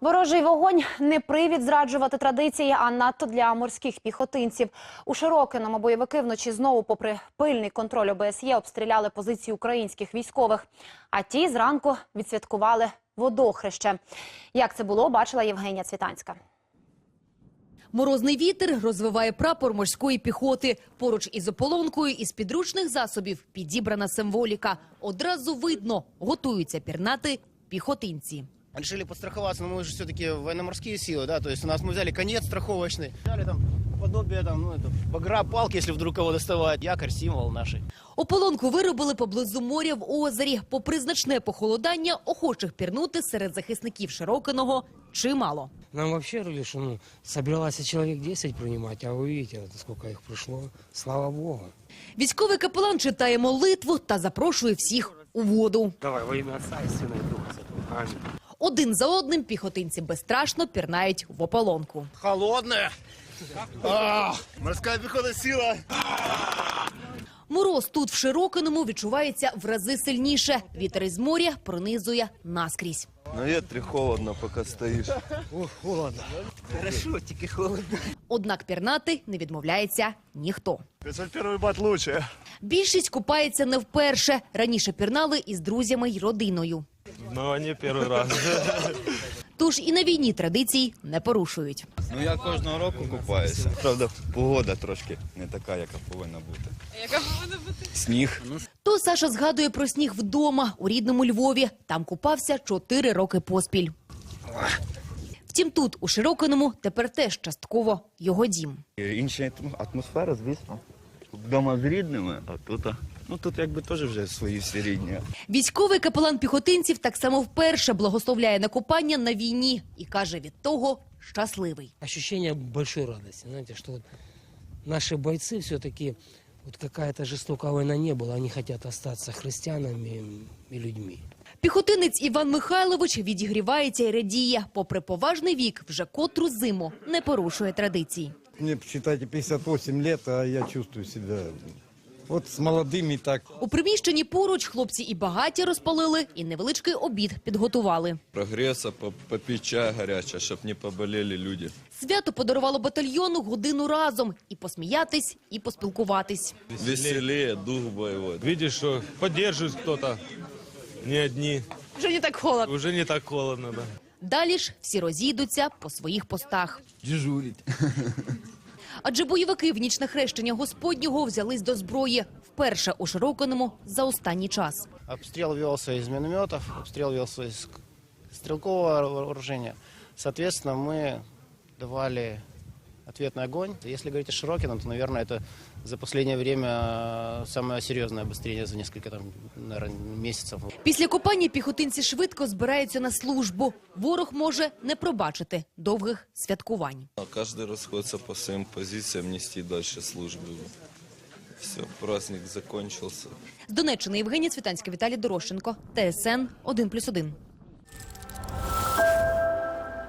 Ворожий вогонь не привід зраджувати традиції, а надто для морських піхотинців. У Широкиному бойовики вночі знову, попри пильний контроль ОБСЄ, обстріляли позиції українських військових. А ті зранку відсвяткували водохреще. Як це було, бачила Євгенія Цвітанська. Морозний вітер розвиває прапор морської піхоти. Поруч із ополонкою із підручних засобів підібрана символіка. Одразу видно, готуються пірнати піхотинці Решили подстраховаться, но мы же все-таки военно-морские силы, да, то есть у нас мы взяли конец страховочный, взяли там подобие там, ну, это, багра, палки, если вдруг кого доставать, якорь, символ нашей. Ополонку виробили поблизу моря в озері. Попри значне похолодання, охочих пірнути серед захисників Широкиного чимало. Нам вообще говорили, что ну, собиралось человек 10 принимать, а вы видите, вот сколько их пришло. Слава Богу. Військовий капелан читає молитву та запрошує всіх у воду. Давай, во имя Отца и Сына и Духа Святого. Аминь. Один за одним піхотинці безстрашно пірнають в ополонку. Холодная. А, морская пехота сила. Мороз тут в Широкиному відчувається в рази сильніше. Вітер із моря пронизує наскрізь. На ветре холодно, пока стоишь. Однак пірнати не відмовляється ніхто. 501 бат лучше. Більшість купається не вперше. Раніше пірнали із друзями й родиною. Ну, не перший раз. Тож і на війні традицій не порушують. Ну я кожного року купаюся. Правда, погода трошки не така, яка повинна бути. Яка повинна бути? Сніг. То Саша згадує про сніг вдома у рідному Львові. Там купався чотири роки поспіль. Втім, тут, у Широкиному, тепер теж частково його дім. Інша атмосфера, звісно. Вдома з рідними, а тут, а, ну тут якби теж вже свої всі рідні. Військовий капелан піхотинців так само вперше благословляє на купання на війні і каже від того щасливий. Ощущение большой радости, знаете, что вот наши бойцы все-таки, вот какая-то жестокая война не была, они хотят остаться христианами и людьми. Піхотинець Іван Михайлович відігрівається і радіє. Попри поважний вік, вже котру зиму не порушує традицій. Мне, считайте, 58 лет, а я чувствую себя вот с молодыми так. У приміщенні поруч хлопці і багаті розпалили, і невеличкий обід підготували. Прогреться, по- попить чая гаряче, щоб не поболели люди. Свято подарувало батальйону годину разом і посміятись, і поспілкуватись. Веселее, дух бойовий. Видишь, что поддерживает кто-то. Не одни. Вже не так холодно. Уже не так холодно, да. Далі ж всі розійдуться по своїх постах. Дежурить. Адже бойовики в ніч на хрещення Господнього взялись до зброї вперше у Широкиному за останній час. Обстріл велся з мінометів, обстріл велся из стрілкового вооружения. Соответственно, ми давали ответный огонь. Если говорить о Широкино, то, наверное, это за последнее время э, самое серьезное обострение за несколько там, наверное, месяцев. Після копання піхотинці швидко збираються на службу. Ворог може не пробачити довгих святкувань. А Кожен розходиться по своїм позиціям, нести далі службу. Все, праздник закончился. З Донеччини Євгенія Цвітанська, Віталій Дорощенко, ТСН 1+,1.